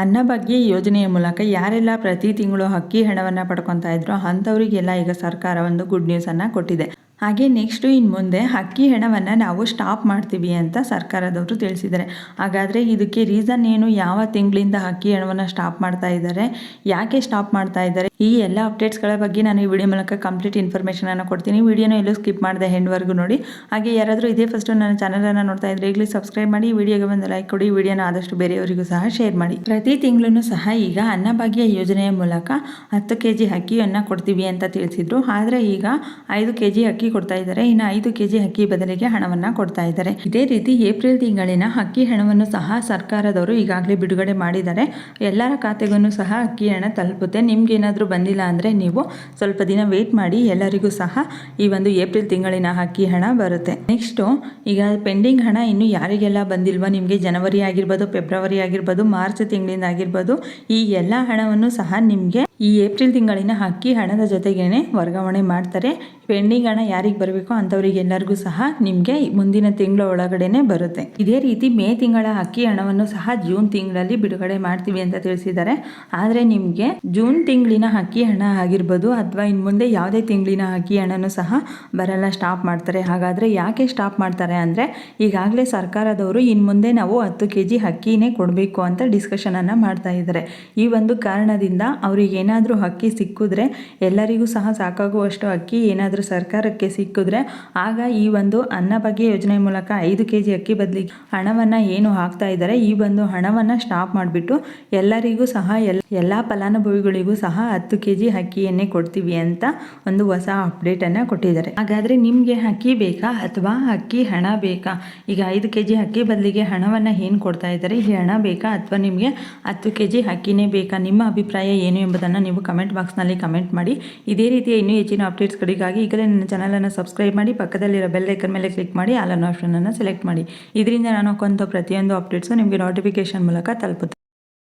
ಅನ್ನಭಾಗ್ಯ ಯೋಜನೆಯ ಮೂಲಕ ಯಾರೆಲ್ಲ ಪ್ರತಿ ತಿಂಗಳು ಅಕ್ಕಿ ಹಣವನ್ನು ಪಡ್ಕೊತಾ ಇದ್ರೋ ಅಂಥವರಿಗೆಲ್ಲ ಈಗ ಸರ್ಕಾರ ಒಂದು ಗುಡ್ ನ್ಯೂಸನ್ನು ಕೊಟ್ಟಿದೆ. ಹಾಗೆ ನೆಕ್ಸ್ಟು ಇನ್ನು ಮುಂದೆ ಅಕ್ಕಿ ಹೆಣವನ್ನು ನಾವು ಸ್ಟಾಪ್ ಮಾಡ್ತೀವಿ ಅಂತ ಸರ್ಕಾರದವರು ತಿಳಿಸಿದ್ದಾರೆ. ಹಾಗಾದರೆ ಇದಕ್ಕೆ ರೀಸನ್ ಏನು? ಯಾವ ತಿಂಗಳಿಂದ ಅಕ್ಕಿ ಹೆಣವನ್ನು ಸ್ಟಾಪ್ ಮಾಡ್ತಾ ಇದ್ದಾರೆ? ಯಾಕೆ ಸ್ಟಾಪ್ ಮಾಡ್ತಾ ಇದ್ದಾರೆ? ಈ ಎಲ್ಲ ಅಪ್ಡೇಟ್ಸ್ಗಳ ಬಗ್ಗೆ ನಾನು ಈ ವಿಡಿಯೋ ಮೂಲಕ ಕಂಪ್ಲೀಟ್ ಇನ್ಫಾರ್ಮೇಷನನ್ನು ಕೊಡ್ತೀನಿ. ವಿಡಿಯೋನ ಎಲ್ಲೂ ಸ್ಕಿಪ್ ಮಾಡಿದೆ ಹೆಂಡ್ವರೆಗೂ ನೋಡಿ. ಹಾಗೆ ಯಾರಾದರೂ ಇದೇ ಫಸ್ಟು ನನ್ನ ಚಾನಲನ್ನು ನೋಡ್ತಾ ಇದ್ದರೆ ಈಗಲೇ ಸಬ್ಸ್ಕ್ರೈಬ್ ಮಾಡಿ, ವಿಡಿಯೋಗೆ ಒಂದು ಲೈಕ್ ಕೊಡಿ, ವಿಡಿಯೋನ ಆದಷ್ಟು ಬೇರೆಯವರಿಗೂ ಸಹ ಶೇರ್ ಮಾಡಿ. ಪ್ರತಿ ತಿಂಗಳೂ ಸಹ ಈಗ ಅನ್ನಭಾಗ್ಯ ಯೋಜನೆಯ ಮೂಲಕ ಹತ್ತು ಕೆ ಜಿ ಅಕ್ಕಿಯನ್ನು ಕೊಡ್ತೀವಿ ಅಂತ ತಿಳಿಸಿದ್ರು. ಆದರೆ ಈಗ ಐದು ಕೆ ಜಿ ಅಕ್ಕಿ ಕೊಡ್ತಾ ಇದ್ದಾರೆ. ಇನ್ನು ಐದು ಕೆಜಿ ಅಕ್ಕಿ ಬದಲಿಗೆ ಹಣವನ್ನು ಕೊಡ್ತಾ ಇದ್ದಾರೆ. ಇದೇ ರೀತಿ ಏಪ್ರಿಲ್ ತಿಂಗಳಿನ ಅಕ್ಕಿ ಹಣವನ್ನು ಸಹ ಸರ್ಕಾರದವರು ಈಗಾಗಲೇ ಬಿಡುಗಡೆ ಮಾಡಿದ್ದಾರೆ. ಎಲ್ಲರ ಖಾತೆಗೂ ಸಹ ಅಕ್ಕಿ ಹಣ ತಲುಪುತ್ತೆ. ನಿಮ್ಗೆ ಏನಾದರೂ ಬಂದಿಲ್ಲ ಅಂದರೆ ನೀವು ಸ್ವಲ್ಪ ದಿನ ವೇಟ್ ಮಾಡಿ. ಎಲ್ಲರಿಗೂ ಸಹ ಈ ಒಂದು ಏಪ್ರಿಲ್ ತಿಂಗಳಿನ ಅಕ್ಕಿ ಹಣ ಬರುತ್ತೆ. ನೆಕ್ಸ್ಟು ಈಗ ಪೆಂಡಿಂಗ್ ಹಣ ಇನ್ನು ಯಾರಿಗೆಲ್ಲ ಬಂದಿಲ್ವೋ? ನಿಮಗೆ ಜನವರಿ ಆಗಿರ್ಬೋದು, ಫೆಬ್ರವರಿ ಆಗಿರ್ಬೋದು, ಮಾರ್ಚ್ ತಿಂಗಳಿಂದ ಆಗಿರ್ಬೋದು, ಈ ಎಲ್ಲ ಹಣವನ್ನು ಸಹ ನಿಮಗೆ ಈ ಏಪ್ರಿಲ್ ತಿಂಗಳಿನ ಹಕ್ಕಿ ಹಣದ ಜೊತೆಗೇನೆ ವರ್ಗಾವಣೆ ಮಾಡ್ತಾರೆ. ಪೆಂಡಿಂಗ್ ಹಣ ಯಾರಿಗೆ ಬರಬೇಕೋ ಅಂಥವರಿಗೆಲ್ಲರಿಗೂ ಸಹ ನಿಮಗೆ ಮುಂದಿನ ತಿಂಗಳ ಒಳಗಡೆನೆ ಬರುತ್ತೆ. ಇದೇ ರೀತಿ ಮೇ ತಿಂಗಳ ಅಕ್ಕಿ ಹಣವನ್ನು ಸಹ ಜೂನ್ ತಿಂಗಳಲ್ಲಿ ಬಿಡುಗಡೆ ಮಾಡ್ತೀವಿ ಅಂತ ತಿಳಿಸಿದ್ದಾರೆ. ಆದರೆ ನಿಮಗೆ ಜೂನ್ ತಿಂಗಳಿನ ಹಕ್ಕಿ ಹಣ ಆಗಿರ್ಬೋದು ಅಥವಾ ಇನ್ನು ಮುಂದೆ ಯಾವುದೇ ತಿಂಗಳಿನ ಹಕ್ಕಿ ಹಣನೂ ಸಹ ಬರಲ್ಲ, ಸ್ಟಾಪ್ ಮಾಡ್ತಾರೆ. ಹಾಗಾದರೆ ಯಾಕೆ ಸ್ಟಾಪ್ ಮಾಡ್ತಾರೆ ಅಂದರೆ ಈಗಾಗಲೇ ಸರ್ಕಾರದವರು ಇನ್ನು ಮುಂದೆ ನಾವು ಹತ್ತು ಕೆ ಜಿ ಅಕ್ಕಿನೇ ಕೊಡಬೇಕು ಅಂತ ಡಿಸ್ಕಷನನ್ನು ಮಾಡ್ತಾ ಇದ್ದಾರೆ. ಈ ಒಂದು ಕಾರಣದಿಂದ ಅವರಿಗೆ ಏನಾದರೂ ಅಕ್ಕಿ ಸಿಕ್ಕಿದ್ರೆ ಎಲ್ಲರಿಗೂ ಸಹ ಸಾಕಾಗುವಷ್ಟು ಅಕ್ಕಿ ಏನಾದರೂ ಸರ್ಕಾರಕ್ಕೆ ಸಿಕ್ಕಿದ್ರೆ ಆಗ ಈ ಒಂದು ಅನ್ನಭಾಗ್ಯ ಯೋಜನೆ ಮೂಲಕ ಐದು ಕೆ ಜಿ ಅಕ್ಕಿ ಬದಲಿಗೆ ಹಣವನ್ನು ಏನು ಹಾಕ್ತಾ ಇದ್ದಾರೆ, ಈ ಒಂದು ಹಣವನ್ನು ಸ್ಟಾಪ್ ಮಾಡಿಬಿಟ್ಟು ಎಲ್ಲರಿಗೂ ಸಹ ಎಲ್ಲ ಫಲಾನುಭವಿಗಳಿಗೂ ಸಹ ಹತ್ತು ಕೆ ಜಿ ಅಕ್ಕಿಯನ್ನೇ ಕೊಡ್ತೀವಿ ಅಂತ ಒಂದು ಹೊಸ ಅಪ್ಡೇಟನ್ನು ಕೊಟ್ಟಿದ್ದಾರೆ. ಹಾಗಾದರೆ ನಿಮಗೆ ಅಕ್ಕಿ ಬೇಕಾ ಅಥವಾ ಅಕ್ಕಿ ಹಣ ಬೇಕಾ? ಈಗ ಐದು ಕೆ ಜಿ ಅಕ್ಕಿ ಬದಲಿಗೆ ಹಣವನ್ನು ಏನು ಕೊಡ್ತಾ ಇದ್ದಾರೆ? ಈ ಹಣ ಬೇಕಾ ಅಥವಾ ನಿಮಗೆ ಹತ್ತು ಕೆ ಜಿ ಅಕ್ಕಿನೇ ಬೇಕಾ? ನಿಮ್ಮ ಅಭಿಪ್ರಾಯ ಏನು ಎಂಬುದನ್ನು ನೀವು ಕಮೆಂಟ್ ಬಾಕ್ಸ್ನಲ್ಲಿ ಕಮೆಂಟ್ ಮಾಡಿ. ಇದೇ ರೀತಿಯ ಇನ್ನೂ ಹೆಚ್ಚಿನ ಅಪ್ಡೇಟ್ಸ್ಗಳಿಗಾಗಿ ಈಗಲೇ ನನ್ನ ಚಾನಲನ್ನು ಸಬ್ಸ್ಕ್ರೈಬ್ ಮಾಡಿ, ಪಕ್ಕದಲ್ಲಿರೋ ಬೆಲ್ ಐಕನ್ ಮೇಲೆ ಕ್ಲಿಕ್ ಮಾಡಿ ಆಲ್ ಅನ್ನೋ ಆಪ್ಷನನ್ನು ಸೆಲೆಕ್ಟ್ ಮಾಡಿ. ಇದರಿಂದ ನಾನು ಹಾಕುವಂಥ ಪ್ರತಿಯೊಂದು ಅಪ್ಡೇಟ್ಸು ನಿಮಗೆ ನೋಟಿಫಿಕೇಶನ್ ಮೂಲಕ ತಲುಪುತ್ತೆ.